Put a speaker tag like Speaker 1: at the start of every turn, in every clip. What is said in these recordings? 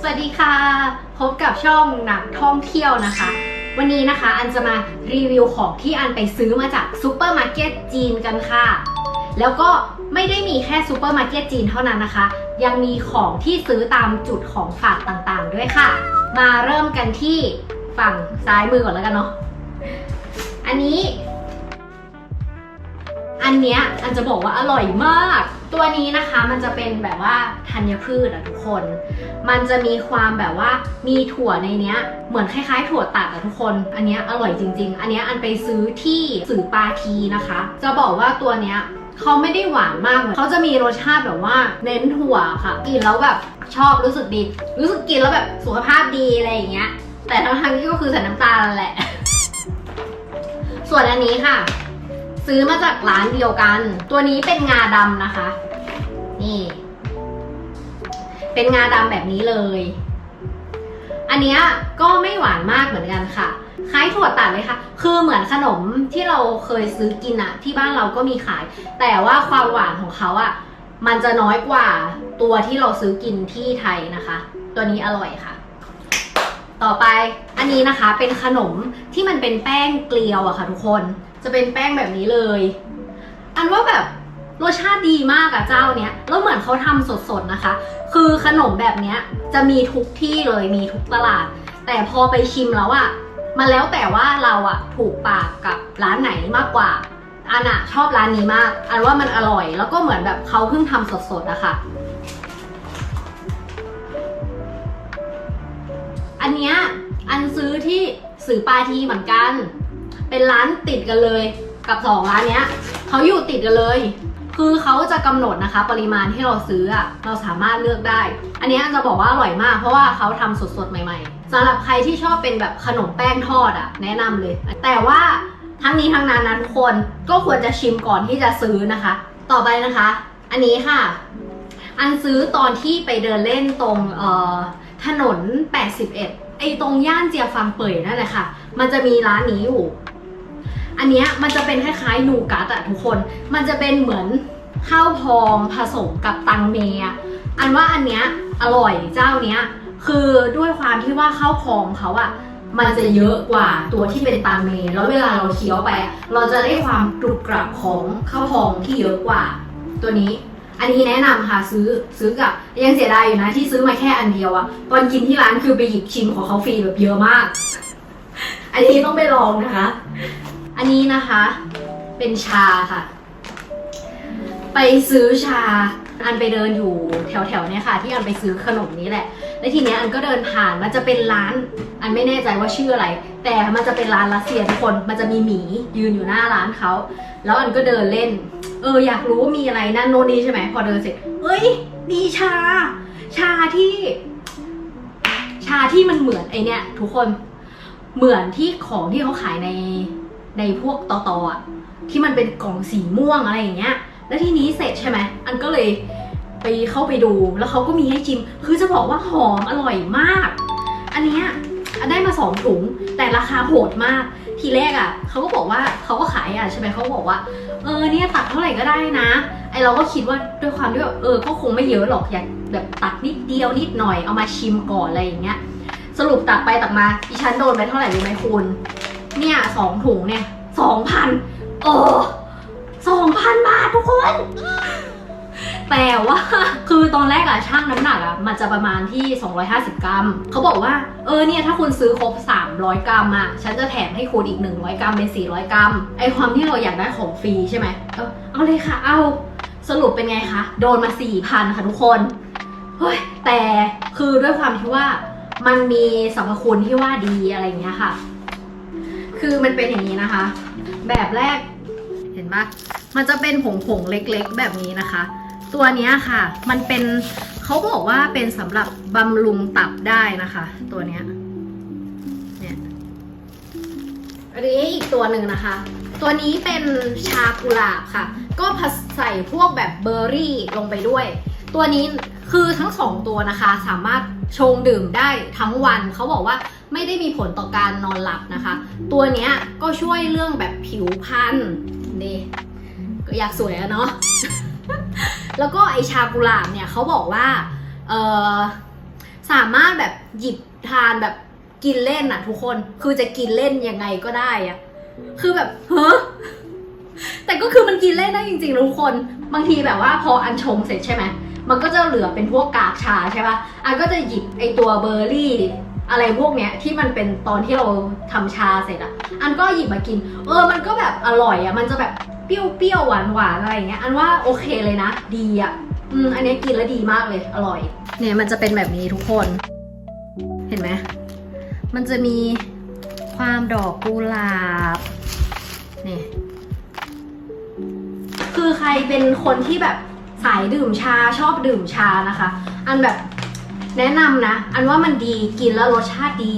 Speaker 1: สวัสดีค่ะ พบกับช่องหนักท่องเที่ยวนะคะ วันนี้นะคะอันจะมารีวิวของที่อันไปซื้อมาจากซูเปอร์มาร์เก็ตจีนกันค่ะ แล้วก็ไม่ได้มีแค่ซูเปอร์มาร์เก็ตจีนเท่านั้นนะคะ ยังมีของที่ซื้อตามจุดของฝากต่างๆ ด้วยค่ะ มาเริ่มกันที่ฝั่งซ้ายมือก่อนแล้วกันเนาะ อันนี้ อันเนี้ยอันจะบอกว่าอร่อยมาก ตัวนี้นะคะมันจะเป็นแบบว่าธัญพืชอะทุกคน มันจะมีความแบบว่ามีถั่วในเนี้ย เหมือนคล้ายๆ ถั่วตัดอะทุกคน อันเนี้ยอร่อยจริง ๆ อันเนี้ยอันไปซื้อที่สื่อปาทีนะคะ จะบอกว่าตัวเนี้ยเขาไม่ได้หวานมากเหมือนเขาจะมีรสชาติแบบว่าเน้นถั่วค่ะ กินแล้วแบบชอบรู้สึกดี รู้สึกกินแล้วแบบสุขภาพดีอะไรอย่างเงี้ย แต่ทั้งๆที่ก็คือใส่น้ำตาลแหละ ส่วนอันนี้ค่ะ ซื้อมาจากร้านเดียวกัน ตัวนี้เป็นงาดำนะคะ นี่ เป็นงาดำแบบนี้เลย อันเนี้ยก็ไม่หวานมากเหมือนกันค่ะ คล้ายถั่วตัดเลยค่ะ คือเหมือนขนมที่เราเคยซื้อกินอะที่บ้านเราก็มีขาย แต่ว่าความหวานของเขาอะมันจะน้อยกว่าตัวที่เราซื้อกินที่ไทยนะคะ ตัวนี้อร่อยค่ะ ต่อไปอันนี้นะคะเป็นขนมที่มันเป็นแป้งเกลียวอะค่ะทุกคน จะเป็นแป้งแบบนี้เลย อันว่าแบบ รสชาติดีมากอะเจ้าเนี้ยแล้วเหมือนเขาทำสดๆนะคะ คือขนมแบบเนี้ยจะมีทุกที่เลยมีทุกตลาด แต่พอไปชิมแล้วอะมันแล้วแต่ว่าเราอะถูกปากกับร้านไหนมากกว่าอันอะชอบร้านนี้มากอันว่ามันอร่อย แล้วก็เหมือนแบบเขาเพิ่งทำสดๆอะค่ะอันเนี้ยอันซื้อที่สื่อปาทีเหมือนกัน เป็นร้านติดกันเลยกับสองร้านเนี้ยเขาอยู่ติดกันเลย คือเขาจะกำหนดนะคะ ปริมาณที่เราซื้ออะเราสามารถเลือกได้ อันนี้จะบอกว่าอร่อยมาก เพราะว่าเขาทำสดๆใหม่ๆสำหรับใครที่ชอบเป็นแบบขนมแป้งทอดอะแนะนำเลย แต่ว่าทั้งนี้ทั้งนั้นนะทุกคนก็ควรจะชิมก่อนที่จะซื้อนะคะ ต่อไปนะคะ อันนี้ค่ะ อันซื้อตอนที่ไปเดินเล่นตรงถนน 81 ไอตรงย่านเจียฟังเป่ยนั่นแหละค่ะ มันจะมีร้านนี้อยู่ อันเนี้ยมันจะเป็นคล้ายๆนูกัสอะทุกคน มันจะเป็นเหมือน ข้าวพองผสมกับตังเมอะอันว่าอันเนี้ยอร่อยเจ้าเนี้ย คือด้วยความที่ว่าข้าวพองเขาอะมันจะเยอะกว่าตัวที่เป็นตังเม แล้วเวลาเราเคี้ยวไปอะเราจะได้ความกรุบกรับของข้าวพองที่เยอะกว่า ตัวนี้ อันนี้แนะนำค่ะซื้อซื้อกับยังเสียดายอยู่นะที่ซื้อมาแค่อันเดียวอะตอนกินที่ร้านคือไปหยิบชิมของเขาฟรีแบบเยอะมาก อันนี้ต้องไปลองนะคะ อันนี้นะคะ เป็นชาค่ะ ไปซื้อชา อันไปเดินอยู่แถวๆเนี่ยค่ะ ที่อันไปซื้อขนมนี้แหละ แล้วทีเนี้ยอันก็เดินผ่านมันจะเป็นร้าน อันไม่แน่ใจว่าชื่ออะไร แต่มันจะเป็นร้านรัสเซียทุกคน มันจะมีหมียืนอยู่หน้าร้านเขา แล้วอันก็เดินเล่น เอออยากรู้ว่ามีอะไรนั่นโน่นนี่ใช่ไหมพอเดินเสร็จเอ้ยมีชา ชาที่ ชาที่มันเหมือนไอเนี่ยทุกคนเหมือนที่ของที่เขาขายในในพวกตอตออที่มันเป็นกล่องสีม่วงอะไรอย่างเงี้ย แล้วทีนี้เสร็จใช่ไหมอันก็เลยไปเข้าไปดูแล้วเขาก็มีให้ชิม คือจะบอกว่าหอมอร่อยมาก อันเนี้ยอันได้มาสองถุง แต่ราคาโหดมาก ทีแรกอะเขาก็บอกว่าเขาก็ขายอะใช่ไหมเขาบอกว่า เออเนี่ยตักเท่าไหร่ก็ได้นะ ไอเราก็คิดว่าด้วยความที่แบบเออก็คงไม่เยอะหรอกอยากแบบตักนิดเดียวนิดหน่อยเอามาชิมก่อนอะไรอย่างเงี้ย สรุปตักไปตักมาดิฉันโดนไปเท่าไหร่รู้ไหมคุณ เนี่ยสองถุงเนี่ยสองพันเออ สองพันบาททุกคน แต่ว่าคือตอนแรกอะช่างน้ำหนักอะมันจะประมาณที่ 250 กรัม เขาบอกว่า เออเนี่ยถ้าคุณซื้อครบ 300 กรัมอะฉันจะแถมให้คุณอีก 100 กรัมเป็น 400 กรัม ไอความที่เราอยากได้ของฟรีใช่ไหม เออเอาเลยค่ะ เอา สรุปเป็นไงคะ โดนมา 4,000 ค่ะทุกคน เฮ้ย แต่คือด้วยความที่ว่ามันมีสรรพคุณที่ว่าดีอะไรอย่างเงี้ยค่ะ คือมันเป็นอย่างนี้นะคะ แบบแรก เห็นปะมันจะเป็นผงผงๆเล็กๆ แบบนี้นะคะ ตัวนี้ค่ะ มันเป็นเขาบอกว่าเป็นสำหรับบำรุงตับได้นะคะ ตัวนี้เนี่ยอันนี้อีกตัวหนึ่งนะคะ ตัวนี้เป็นชากุหลาบค่ะ ก็ผสใส่พวกแบบเบอร์รี่ลงไปด้วย ตัวนี้คือทั้งสองตัวนะคะ สามารถชงดื่มได้ทั้งวันเขาบอกว่าไม่ได้มีผลต่อการนอนหลับนะคะ ตัวนี้ก็ช่วยเรื่องแบบผิวพรรณ นี่ก็อยากสวยอะเนาะ แล้วก็ไอชากุหลาบเนี่ยเขาบอกว่า เออสามารถแบบหยิบทานแบบกินเล่นอะทุกคน คือจะกินเล่นยังไงก็ได้อะคือแบบเฮ้อแต่ก็คือมันกินเล่นได้จริงๆทุกคน บางทีแบบว่าพออันชงเสร็จใช่ไหม มันก็จะเหลือเป็นพวกกากชาใช่ปะอันก็จะหยิบไอตัวเบอร์รี่ อะไรพวกเนี้ยที่มันเป็นตอนที่เราทำชาเสร็จอะอันก็หยิบมากิน เออ มันก็แบบอร่อยอะมันจะแบบเปรี้ยวๆหวานๆอะไรอย่างเงี้ย อันว่าโอเคเลยนะ ดีอะอืมอันนี้กินแล้วดีมากเลย อร่อย เนี่ยมันจะเป็นแบบนี้ทุกคน เห็นไหม มันจะมีความดอกกุหลาบ นี่ คือใครเป็นคนที่แบบสายดื่มชาชอบดื่มชานะคะ อันแบบ แนะนำนะ อันว่ามันดีกินแล้วรสชาติดี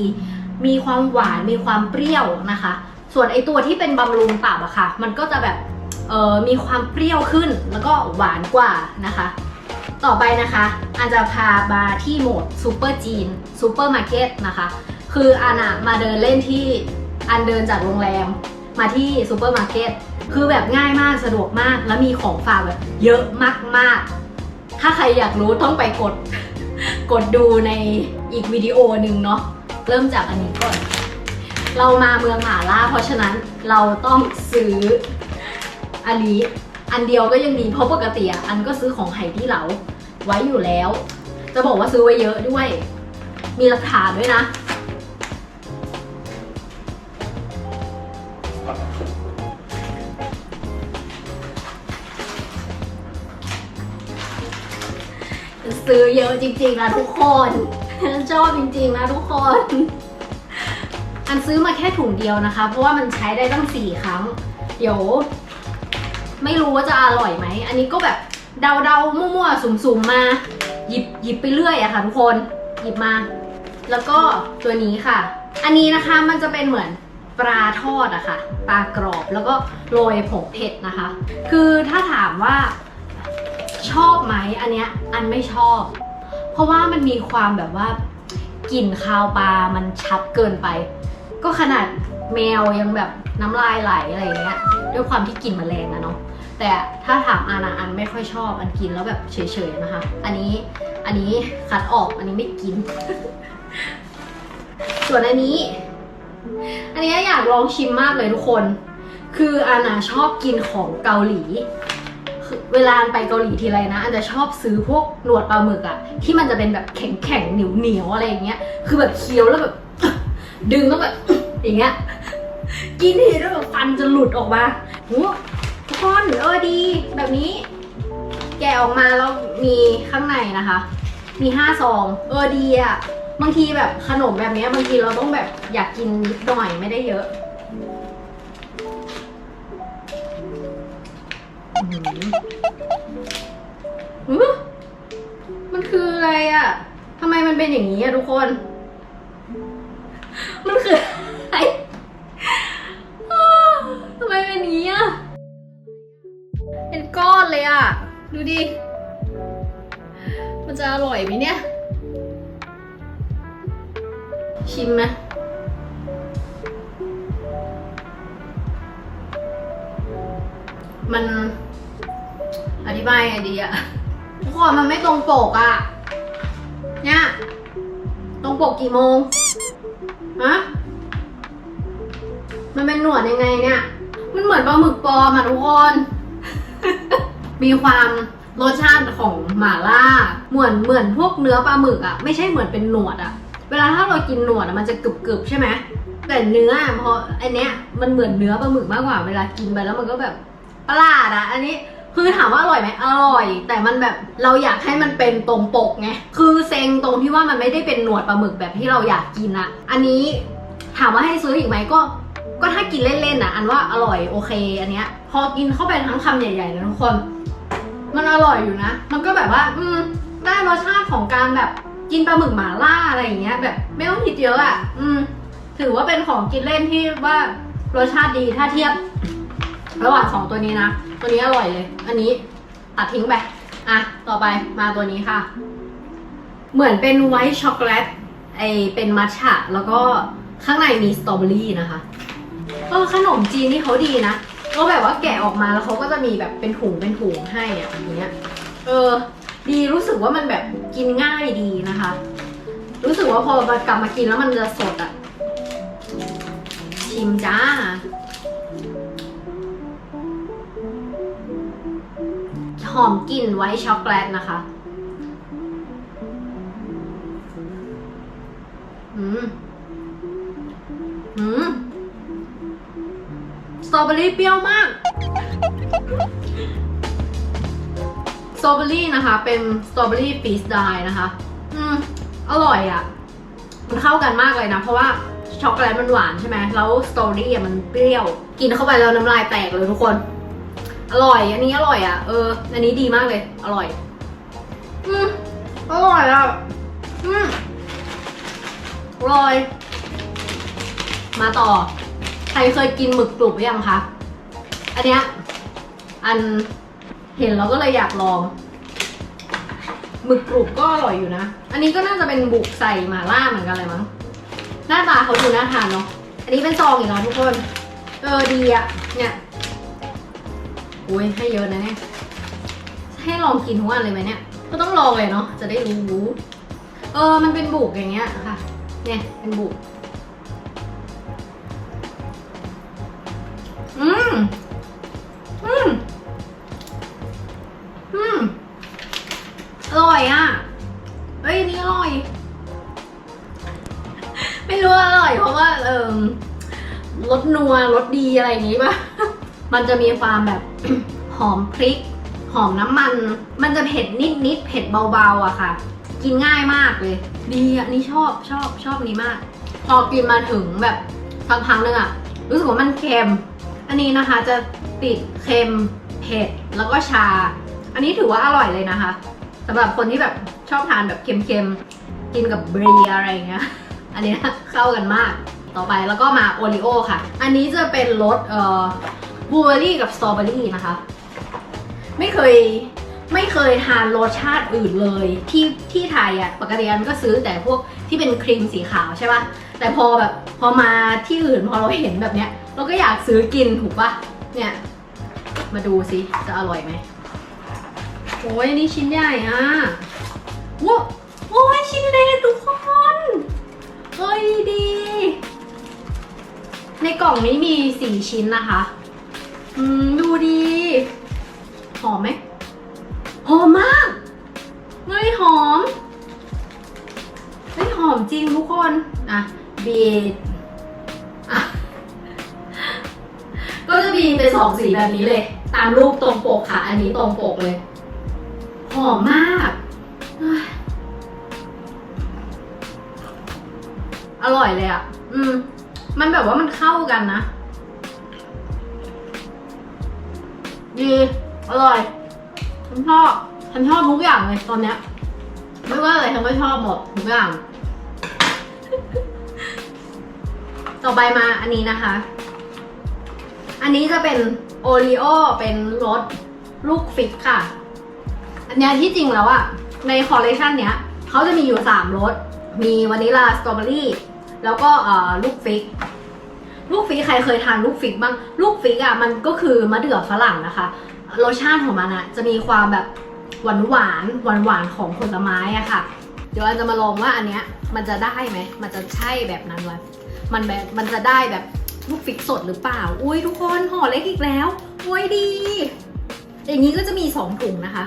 Speaker 1: มีความหวานมีความเปรี้ยวนะคะ ส่วนไอตัวที่เป็นบำรุงตับอะค่ะ มันก็จะแบบเออมีความเปรี้ยวขึ้นแล้วก็หวานกว่านะคะ ต่อไปนะคะอันจะพามาที่โหมดซูเปอร์จีนซูเปอร์มาร์เก็ตนะคะ คืออันอะมาเดินเล่นที่อันเดินจากโรงแรมมาที่ซูเปอร์มาร์เก็ตคือแบบง่ายมากสะดวกมาก แล้วมีของฝากแบบเยอะมากๆ ถ้าใครอยากรู้ต้องไปกด กดดูในอีกวิดีโอหนึ่งเนาะเริ่มจากอันนี้ก่อน เรามาเมืองหมาล่า เพราะฉะนั้นเราต้องซื้ออันนี้อันเดียวก็ยังดีเพราะปกติอันก็ซื้อของไห่ที่เหลาไว้อยู่แล้ว จะบอกว่าซื้อไว้เยอะด้วย มีหลักฐานด้วยนะ ซื้อเยอะจริงๆนะทุกคนชอบจริงๆนะทุกคน อันซื้อมาแค่ถุงเดียวนะคะ เพราะว่ามันใช้ได้ตั้งสี่ครั้ง เดี๋ยว ไม่รู้ว่าจะอร่อยไหม อันนี้ก็แบบเดาๆมั่วๆสุ่มๆมา หยิบหยิบไปเรื่อยอะค่ะทุกคน หยิบมา แล้วก็ตัวนี้ค่ะ อันนี้นะคะมันจะเป็นเหมือนปลาทอดอะค่ะ ปลากรอบแล้วก็โรยผงเผ็ดนะคะ คือถ้าถามว่า ชอบไหมอันเนี้ยอันไม่ชอบ เพราะว่ามันมีความแบบว่ากลิ่นคาวปลามันชัดเกินไป ก็ขนาดแมวยังแบบน้ำลายไหลอะไรเงี้ยด้วยความที่กลิ่นมันแรงนะเนาะแต่ถ้าถามอานะอันไม่ค่อยชอบอันกินแล้วแบบเฉยๆนะคะ อันนี้อันนี้คัดออกอันนี้ไม่กิน ส่วนอันนี้ อันนี้อยากลองชิมมากเลยทุกคน คืออานะชอบกินของเกาหลี เวลาไปเกาหลีทีไรนะอันจะชอบซื้อพวกหนวดปลาหมึกอะที่มันจะเป็นแบบแข็งแข็งเหนียวเหนียวอะไรอย่างเงี้ย คือแบบเคี้ยวแล้วแบบดึงต้องแบบอย่างเงี้ยกินทีแล้วแบบฟันจะหลุดออกมาโหทุกคนเออดี แบบนี้ แกะออกมาแล้วมีข้างในนะคะ มีห้าซองเออดีอะบางทีแบบขนมแบบเนี้ยบางทีเราต้องแบบอยากกินนิดหน่อยไม่ได้เยอะ อื้อมันคืออะไรอะทำไมมันเป็นอย่างนี้อะทุกคน มันคืออะไรอ้าวทำไมเป็นอย่างนี้อะเป็นก้อนเลยอะดูดิ มันจะอร่อยไหมเนี่ย ชิมไหมมันอธิบายไงดีอะ ทุกคนมันไม่ตรงปกอะเนี่ย ตรงปกกี่โมง ฮะ มันเป็นหนวดยังไงเนี่ย มันเหมือนปลาหมึกปลอมอะทุกคน มีความรสชาติของหม่าล่า เหมือนเหมือนพวกเนื้อปลาหมึกอะไม่ใช่เหมือนเป็นหนวดอะเวลาถ้าเรากินหนวดอะมันจะกรึบๆใช่ไหม แต่เนื้ออะพออันเนี้ยมันเหมือนเนื้อปลาหมึกมากกว่า เวลากินไปแล้วมันก็แบบประหลาดอะอันนี้ คือถามว่าอร่อยไหมอร่อย แต่มันแบบเราอยากให้มันเป็นตรงปกไงคือเซ็งตรงที่ว่ามันไม่ได้เป็นหนวดปลาหมึกแบบที่เราอยากกินอะอันนี้ถามว่าให้ซื้ออีกไหมก็ ก็ถ้ากินเล่นๆนะอันว่าอร่อยโอเค อันเนี้ย พอกินเข้าไปทั้งคำใหญ่ๆนะทุกคน มันอร่อยอยู่นะ มันก็แบบว่า อืมได้รสชาติของการแบบกินปลาหมึกหมาล่าอะไรอย่างเงี้ย แบบไม่ต้องคิดเยอะอะ อืม ถือว่าเป็นของกินเล่นที่ว่ารสชาติดีถ้าเทียบ ระหว่างสองตัวนี้นะ ตัวนี้อร่อยเลย อันนี้ตัดทิ้งไป อะ ต่อไปมาตัวนี้ค่ะ เหมือนเป็นไวท์ช็อกโกแลต ไอเป็นมัทฉะ แล้วก็ข้างในมีสตรอเบอรี่นะคะ เออขนมจีนนี่เขาดีนะก็แบบว่าแกะออกมาแล้วเขาก็จะมีแบบเป็นถุงเป็นถุงให้อะอย่างเงี้ย เออ ดีรู้สึกว่ามันแบบกินง่ายดีนะคะ รู้สึกว่าพอกลับมากินแล้วมันจะสดอะชิมจ้า หอมกลิ่นไวท์ช็อกโกแลตนะคะ อืม อืม สตรอเบอรี่เปรี้ยวมาก สตรอเบอรี่นะคะ เป็นสตรอเบอรี่ฟีสไดนะคะ อืม อร่อยอะ่ะ มันเข้ากันมากเลยนะ เพราะว่าช็อกโกแลตมันหวานใช่ไหม แล้วสตรอเบอรี่มันเปรี้ยว กินเข้าไปแล้วน้ำลายแตกเลยทุกคน อร่อย อันนี้อร่อยอะ เออ อันนี้ดีมากเลย อร่อย อืมอร่อยอะ อืมอร่อย มาต่อ ใครเคยกินหมึกกรุบหรือยังคะ อันเนี้ย อันเห็นแล้วก็เลยอยากลอง หมึกกรุบก็อร่อยอยู่นะ อันนี้ก็น่าจะเป็นบุกใส่หมาล่าเหมือนกันเลยมั้ง หน้าตาเขาดูน่าทานเนาะ อันนี้เป็นซองอีกแล้วทุกคน เออดีอะเนี่ย อุ้ยให้เยอะนะเนี่ย ให้ลองกินทุกวันเลยไหมเนี่ย ก็ต้องลองเลยเนาะ จะได้รู้ เออ มันเป็นบุกอย่างเงี้ยค่ะ เนี่ย เป็นบุก อืม อืม อืม อร่อยอะ เฮ้ย นี่อร่อย ไม่รู้อร่อยเพราะว่า เออรสนัวรสดีอะไรอย่างงี้ป่ะ มันจะมีความแบบหอมพริก หอมน้ำมัน มันจะเผ็ดนิดนิดๆเผ็ดเบาๆอะค่ะ กินง่ายมากเลย ดีอะนี่ชอบชอบชอบนี้มาก พอกินมาถึงแบบสักพักหนึงอะรู้สึกว่ามันเค็ม อันนี้นะคะจะติดเค็มเผ็ดแล้วก็ชา อันนี้ถือว่าอร่อยเลยนะคะสำหรับคนที่แบบชอบทานแบบเค็มๆ กินกับเบรียอะไรเงี้ย อันนี้นะเข้ากันมาก ต่อไปแล้วก็มาโอริโอค่ะ อันนี้จะเป็นรสเอ่อ บลูเบอรี่กับสตรอเบอรี่นะคะ ไม่เคยไม่เคยทานรสชาติอื่นเลยที่ที่ไทยอะปกติอันก็ซื้อแต่พวกที่เป็นครีมสีขาวใช่ปะแต่พอแบบพอมาที่อื่นพอเราเห็นแบบเนี้ย เราก็อยากซื้อกินถูกปะเนี่ยมาดูสิจะอร่อยไหมโอ้ยนี่ชิ้นใหญ่อะว้าโอ้ยชิ้นเล็กทุกคนเฮ้ยดี ในกล่องนี้มีสี่ชิ้นนะคะ อืมดูดีหอมไหมหอมมากเฮ้ยหอมเฮ้ยหอมจริงทุกคนอะบีดอะก็จะมีเป็นสองสีแบบนี้เลย ตามรูปตรงปกค่ะ อันนี้ตรงปกเลย หอมมากอร่อยเลยอะ อืม มันแบบว่ามันเข้ากันนะ ดีอร่อยฉันชอบฉันชอบทุกอย่างเลยตอนเนี้ยไม่ว่าอะไรฉันก็ชอบหมดทุกอย่าง ต่อไปมาอันนี้นะคะ อันนี้จะเป็นโอรีโอเป็นรสลูกฟิกค่ะ อันนี้ที่จริงแล้วอะในคอลเลคชันเนี้ยเขาจะมีอยู่3รสมีวานิลาสตรอเบอรี่แล้วก็ลูกฟิก ลูกฟิกใครเคยทานลูกฟิกบ้าง ลูกฟิกอะมันก็คือมะเดื่อฝรั่งนะคะ รสชาติของมันอะจะมีความแบบหวานหวานหวานหวานของผลไม้อะค่ะ เดี๋ยวเราจะมาลองว่าอันเนี้ยมันจะได้ไหม มันจะใช่แบบนั้นไหมมันแบบมันจะได้แบบลูกฟิกสดหรือเปล่า อุ้ยทุกคนห่อเล็กอีกแล้ว อุ้ยดี อย่างนี้ก็จะมีสองถุงนะคะ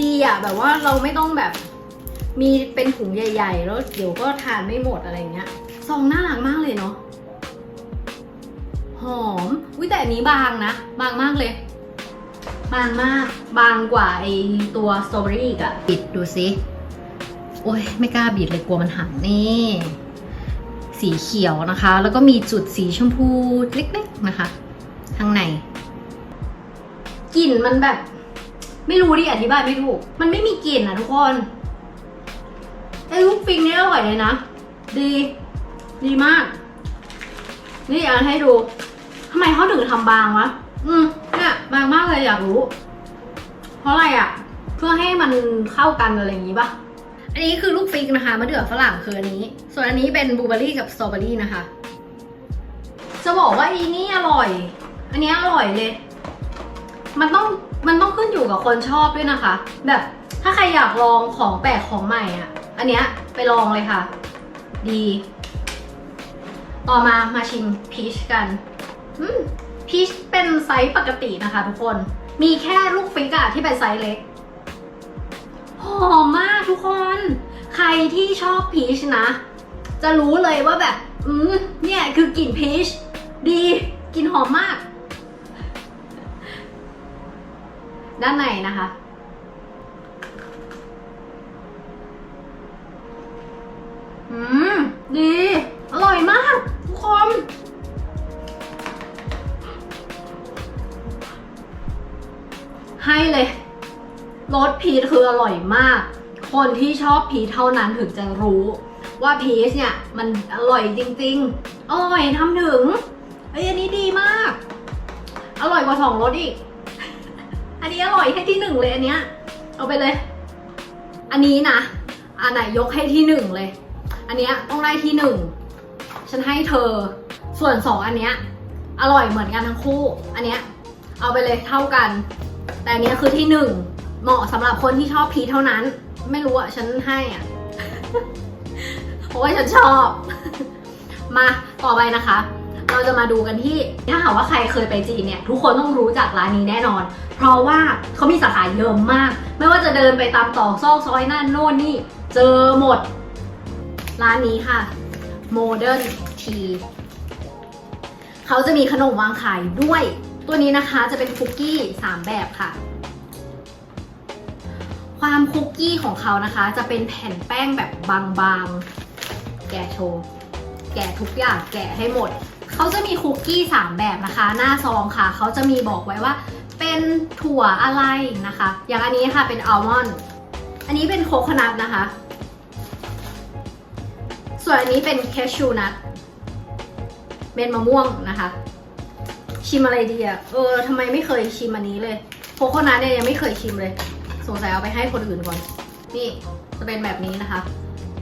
Speaker 1: ดีอะแบบว่าเราไม่ต้องแบบมีเป็นถุงใหญ่ ๆ แล้วเดี๋ยวก็ทานไม่หมดอะไรเงี้ยซองน่ารักมากเลยเนาะ หอมอุ้ยแต่อันนี้บางนะ บางมากเลย บางมาก บางกว่าไอตัวสตรอเบอรี่อีกอะบิดดูสิโอ้ยไม่กล้าบิดเลยกลัวมันหักนี่ สีเขียวนะคะ แล้วก็มีจุดสีชมพูเล็กๆนะคะข้างในกลิ่นมันแบบ ไม่รู้ดิอธิบายไม่ถูก มันไม่มีกลิ่นอะทุกคนไอ้ลูกฟิงเนี่ยอร่อยเลยนะ ดี ดีมาก นี่อ่านให้ดู ทำไมเขาถึงทำบางวะ อืมเนี่ยบางมากเลยอยากรู้ เพราะอะไรอะ่ะ เพื่อให้มันเข้ากันอะไรอย่างงี้ปะอันนี้คือลูกฟิกนะคะมะเดื่อฝรั่งคืออันนี้ ส่วนอันนี้เป็นบลูเบอร์รี่กับสตรอเบอรี่นะคะ จะบอกว่าอีนี่อร่อย อันนี้อร่อยเลย มันต้องมันต้องขึ้นอยู่กับคนชอบด้วยนะคะ แบบถ้าใครอยากลองของแปลกของใหม่อะ อันเนี้ยไปลองเลยค่ะ ดี ต่อมามาชิมพีชกันอืม พีชเป็นไซส์ปกตินะคะทุกคน มีแค่ลูกฟิกอะที่เป็นไซส์เล็ก หอมมากทุกคน ใครที่ชอบพีชนะ จะรู้เลยว่าแบบ อืมเนี่ยคือกลิ่นพีชดีกลิ่นหอมมาก ด้านในนะคะ ออร่อยมาก คนที่ชอบพีชเท่านั้นถึงจะรู้ ว่าพีชเนี่ยมันอร่อยจริงๆ อร่อยทำถึงเอ้ยอันนี้ดีมาก อร่อยกว่าสองรสอีก อันนี้อร่อยให้ที่หนึ่งเลยอันเนี้ย เอาไปเลย อันนี้นะ อันไหนยกให้ที่หนึ่งเลย อันเนี้ยต้องได้ที่หนึ่ง ฉันให้เธอ ส่วนสองอันเนี้ย อร่อยเหมือนกันทั้งคู่ อันเนี้ย เอาไปเลยเท่ากัน แต่อันเนี้ยคือที่หนึ่ง เหมาะสำหรับคนที่ชอบพีชเท่านั้น ไม่รู้อะ ฉันให้อะ เพราะว่าฉันชอบ มาต่อไปนะคะ เราจะมาดูกันที่ ถ้าหากว่าใครเคยไปจีนเนี่ย ทุกคนต้องรู้จักร้านนี้แน่นอน เพราะว่าเขามีสาขาเยอะมาก ไม่ว่าจะเดินไปตามตอกซอกซอยนั่นโน่นนี่ เจอหมด ร้านนี้ค่ะ Modern Tea เขาจะมีขนมวางขายด้วย ตัวนี้นะคะจะเป็นคุกกี้ 3 แบบค่ะ ความคุกกี้ของเขานะคะ จะเป็นแผ่นแป้งแบบบางๆ แกะโชว์ แกะทุกอย่าง แกะให้หมด เขาจะมีคุกกี้ 3 แบบนะคะ หน้าซองค่ะ เขาจะมีบอกไว้ว่า เป็นถั่วอะไรนะคะ อย่างอันนี้ค่ะเป็นอัลมอนด์ อันนี้เป็นโคคนัทนะคะ ส่วนอันนี้เป็นแคชชูนัท เป็นมะม่วงนะคะ ชิมอะไรดีอะเออทำไมไม่เคยชิมอันนี้เลย โคคนัทเนี่ยยังไม่เคยชิมเลย สงสัยเอาไปให้คนอื่นก่อน นี่จะเป็นแบบนี้นะคะ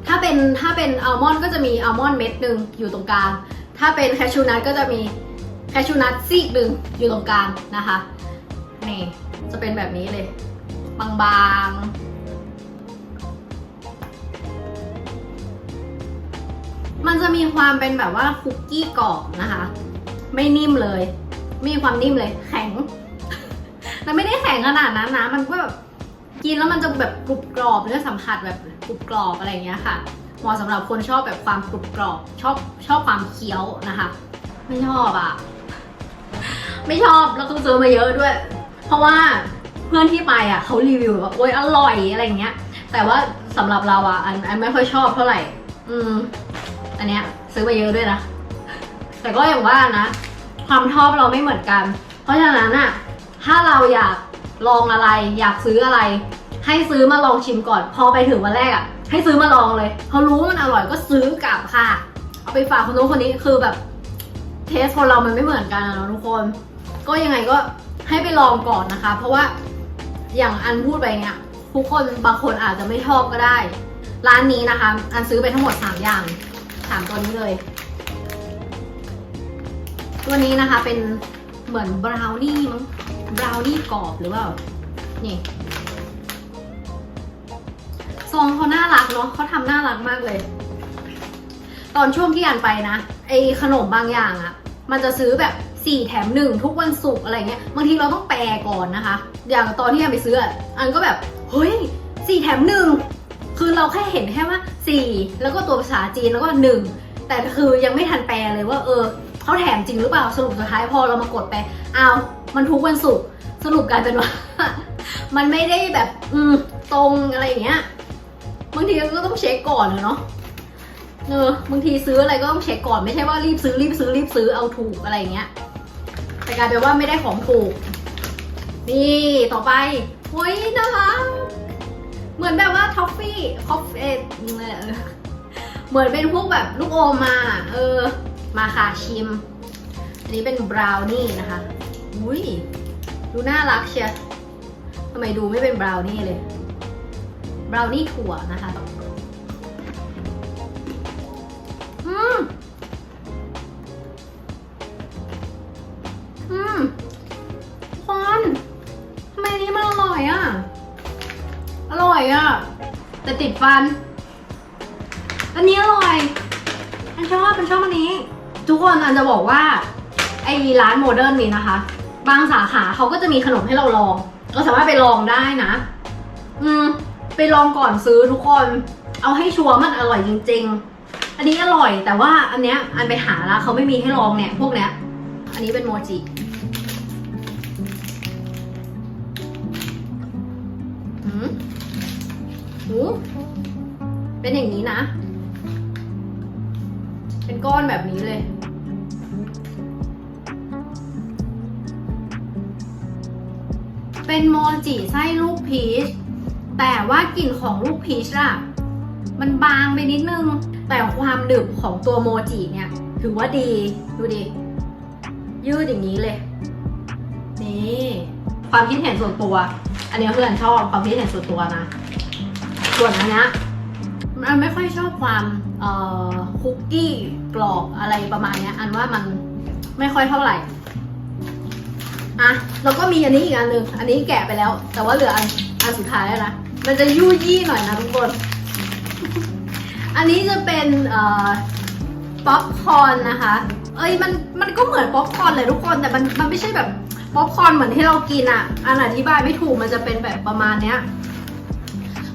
Speaker 1: ถ้าเป็นถ้าเป็นอัลมอนด์ก็จะมีอัลมอนด์เม็ดหนึ่งอยู่ตรงกลาง ถ้าเป็นแคชชูนัทก็จะมีแคชชูนัทซีกหนึ่งอยู่ตรงกลางนะคะ นี่จะเป็นแบบนี้เลย บางๆ มันจะมีความเป็นแบบว่าคุกกี้กรอบนะคะ ไม่นิ่มเลย ไม่มีความนิ่มเลย แข็ง แต่ไม่ได้แข็งขนาดนั้นนะ มันก็แบบ กินแล้วมันจะแบบกรุบกรอบเนื้อสัมผัสแบบกรุบกรอบอะไรเงี้ยค่ะเหมาะสำหรับคนชอบแบบความกรุบกรอบ ชอบชอบความเคี้ยวนะคะ ไม่ชอบอะไม่ชอบแล้วก็ซื้อมาเยอะด้วย เพราะว่าเพื่อนที่ไปอะเขารีวิวแบบโอ๊ยอร่อยอะไรเงี้ย แต่ว่าสำหรับเราอะอันอันไม่ค่อยชอบเท่าไหร่ อืม อันเนี้ย ซื้อมาเยอะด้วยนะ แต่ก็อย่างว่านะ ความชอบเราไม่เหมือนกัน เพราะฉะนั้นอะ ถ้าเราอยาก ลองอะไร อยากซื้ออะไร ให้ซื้อมาลองชิมก่อน พอไปถึงวันแรกอะ ให้ซื้อมาลองเลยเขารู้ว่ามันอร่อยก็ซื้อกลับค่ะ เอาไปฝากคนนู้นคนนี้คือแบบเทสคนเรามันไม่เหมือนกันนะทุกคน ก็ยังไงก็ให้ไปลองก่อนนะคะ เพราะว่าอย่างอันพูดไปเนี่ยทุกคนบางคนอาจจะไม่ชอบก็ได้ ร้านนี้นะคะ อันซื้อไปทั้งหมด 3 อย่างสามตัวนี้เลย ตัวนี้นะคะเป็นเหมือนบราวนี่มั้ง บราวนี่กรอบหรือเปล่า นี่ซองเขาน่ารักเนาะเขาทำน่ารักมากเลย ตอนช่วงที่อันไปนะ ไอขนมบางอย่างอะมันจะซื้อแบบ4แถม1ทุกวันศุกร์อะไรเงี้ย บางทีเราต้องแปลก่อนนะคะ อย่างตอนที่อันไปซื้ออะอันก็แบบเฮ้ยสี่แถมหนึ่งคือเราแค่เห็นแค่ว่า4แล้วก็ตัวภาษาจีนแล้วก็1แต่คือยังไม่ทันแปลเลยว่า เออเขาแถมจริงหรือเปล่าสรุปสุดท้ายพอเรามากดไปอ้าว มันทุกวันศุกร์สรุปกลายเป็นว่า มันไม่ได้แบบ อืมตรงอะไรอย่างเงี้ยบางทีก็ต้องเช็คก่อนอะเนาะเออบางทีซื้ออะไรก็ต้องเช็คก่อนไม่ใช่ว่ารีบซื้อรีบซื้อรีบซื้อเอาถูกอะไรอย่างเงี้ยแต่กลายเป็นว่าไม่ได้ของถูก นี่ต่อไปเฮ้ยน่ารักเหมือนแบบว่าท็อฟฟี่คอฟเอเหมือนเป็นพวกแบบลูกอมมา เออ มาค่ะชิม อันนี้เป็นบราวนี่นะคะ อุ้ย ดูน่ารักเชียทำไมดูไม่เป็นบราวนี่เลย บราวนี่ถั่วนะคะ อืม อืมคอนทำไมนี้มันอร่อยอะ อร่อยอะ แต่ติดฟัน อันนี้อร่อย อันชอบอันชอบอันนี้ ทุกคนอันจะบอกว่าไอ้ร้านโมเดิร์นนี้นะคะ บางสาขาเขาก็จะมีขนมให้เราลอง เราสามารถไปลองได้นะ อืม ไปลองก่อนซื้อทุกคน เอาให้ชัวร์มันอร่อยจริง ๆ อันนี้อร่อยแต่ว่าอันเนี้ยอันไปหาแล้วเขาไม่มีให้ลองเนี่ยพวกเนี้ย อันนี้เป็นโมจิหืมหูเป็นอย่างนี้นะ เป็นก้อนแบบนี้เลย เป็นโมจิไส้ลูกพีช แต่ว่ากลิ่นของลูกพีชอะมันบางไปนิดนึง แต่ความหนึบของตัวโมจิเนี่ย ถือว่าดี ดูดิ ยืดอย่างนี้เลย นี่ ความคิดเห็นส่วนตัว อันนี้เพื่อนชอบความคิดเห็นส่วนตัวนะ ส่วนอันนี้มันไม่ค่อยชอบความคุกกี้กรอบอะไรประมาณนี้อันว่ามันไม่ค่อยเท่าไหร่ อะแล้วก็มีอันนี้อีกอันหนึ่งอันนี้แกะไปแล้ว แต่ว่าเหลืออันอันสุดท้ายแล้วนะมันจะยุ่ยี่หน่อยนะทุกคน อันนี้จะเป็นเอ่อป๊อปคอร์นนะคะ เอ้ยมันมันก็เหมือนป๊อปคอร์นเลยทุกคนแต่มันมันไม่ใช่แบบป๊อปคอร์นเหมือนที่เรากินอะอันอธิบายไม่ถูกมันจะเป็นแบบประมาณเนี้ย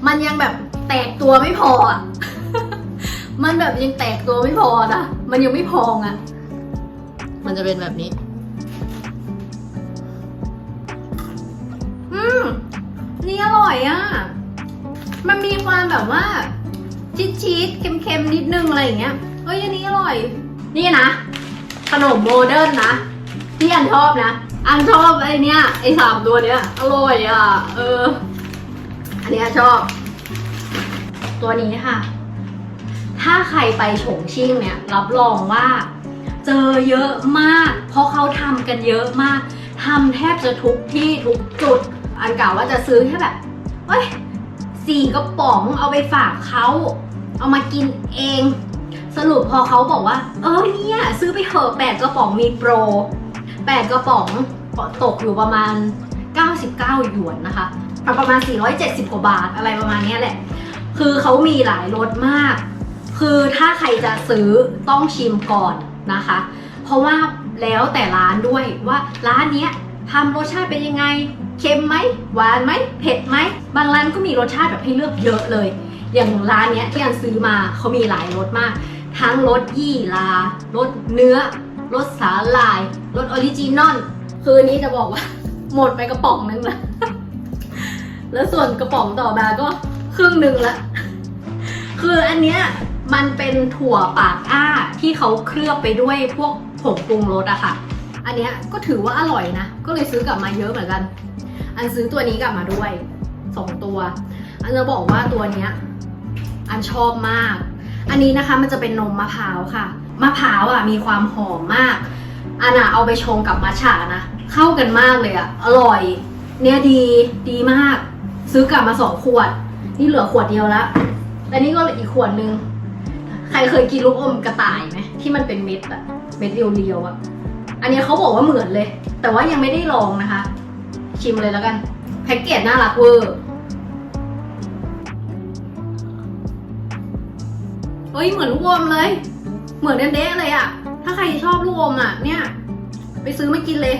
Speaker 1: มันยังแบบแตกตัวไม่พออะมันแบบยังแตกตัวไม่พอนะมันยังไม่พองอะมันจะเป็นแบบนี้ นี่อร่อยอะ่ะ มันมีความแบบว่าชีสชีสเค็มๆนิดนึงอะไรอย่างเงี้ยเฮ้ยอันนี้อร่อย นี่นะ ขนมโมเดิร์นนะที่อันชอบนะ อันชอบไอเนี้ยไอสามตัวเนี้ยอร่อยอะ่ะ เออ อันนี้ชอบ ตัวนี้ค่ะ ถ้าใครไปฉงชิ่งเนี่ย รับรองว่า เจอเยอะมาก เพราะเขาทำกันเยอะมากทำแทบจะทุกที่ทุกจุด อันกล่าวว่าจะซื้อแค่แบบเอ้ยสี่กระป๋องเอาไปฝากเขาเอามากินเอง สรุปพอเขาบอกว่า เออเนี่ยซื้อไปเถอะแปดกระป๋องมีโปรแปดกระป๋องตกอยู่ประมาณ 99 หยวนนะคะ ประมาณ 470 กว่าบาทอะไรประมาณนี้แหละ คือเขามีหลายรสมาก คือถ้าใครจะซื้อต้องชิมก่อนนะคะ เพราะว่าแล้วแต่ร้านด้วยว่าร้านเนี้ยทำรสชาติเป็นยังไง เค็มไหมหวานไหมเผ็ดไหมบางร้านก็มีรสชาติแบบให้เลือกเยอะเลย อย่างร้านเนี้ยที่อันซื้อมาเขามีหลายรสมาก ทั้งรสยี่ลารสเนื้อรสสาหร่ายรสออริจินอลคืนนี้จะบอกว่า หมดไปกระป๋องนึงละแล้วส่วนกระป๋องต่อมาก็ครึ่งหนึ่งละคืออันเนี้ยมันเป็นถั่วปากอ้าที่เขาเคลือบไปด้วยพวกผงปรุงรสอะค่ะ อันเนี้ยก็ถือว่าอร่อยนะ ก็เลยซื้อกลับมาเยอะเหมือนกัน อันซื้อตัวนี้กลับมาด้วยสองตัว อันจะบอกว่าตัวเนี้ยอันชอบมาก อันนี้นะคะมันจะเป็นนมมะพร้าวค่ะ มะพร้าวอะมีความหอมมาก อันอะเอาไปชงกับมัทฉะนะ เข้ากันมากเลยอะ อร่อย เนี่ยดีดีมาก ซื้อกลับมาสองขวด นี่เหลือขวดเดียวละแต่นี่ก็เหลืออีกขวดนึง ใครเคยกินลูกอมกระต่ายไหมที่มันเป็นเม็ดอะเม็ดเรียวๆอะอันนี้เขาบอกว่าเหมือนเลย แต่ว่ายังไม่ได้ลองนะคะ ชิมเลยแล้วกัน แพ็กเกจน่ารักเวอร์เฮ้ยเหมือนลูกอมเลย เหมือนเด้ๆเลยอะถ้าใครชอบลูกอมอะเนี่ย ไปซื้อมากินเลย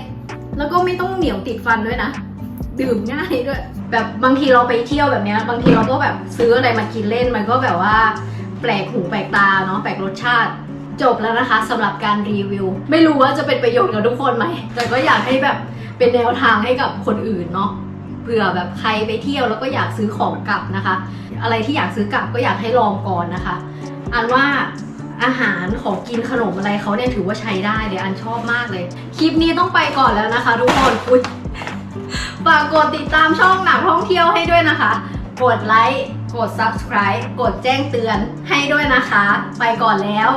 Speaker 1: แล้วก็ไม่ต้องเหนียวติดฟันด้วยนะ ดื่มง่ายด้วย แบบบางทีเราไปเที่ยวแบบเนี้ย บางทีเราก็แบบซื้ออะไรมากินเล่น มันก็แบบว่า แปลกหูแปลกตาเนาะ แปลกรสชาติ จบแล้วนะคะสำหรับการรีวิว ไม่รู้ว่าจะเป็นประโยชน์กับทุกคนไหม แต่ก็อยากให้แบบ เป็นแนวทางให้กับคนอื่นเนาะเผื่อแบบใครไปเที่ยวแล้วก็อยากซื้อของกลับนะคะ อะไรที่อยากซื้อกลับก็อยากให้ลองก่อนนะคะ อันว่าอาหารของกินขนมอะไรเขาเนี่ยถือว่าใช้ได้เลยอันชอบมากเลย คลิปนี้ต้องไปก่อนแล้วนะคะ ทุกคนอุ๊ยฝากกดติดตามช่องหนักท่องเที่ยวให้ด้วยนะคะ กดไลค์ กด subscribe กดแจ้งเตือนให้ด้วยนะคะ ไปก่อนแล้ว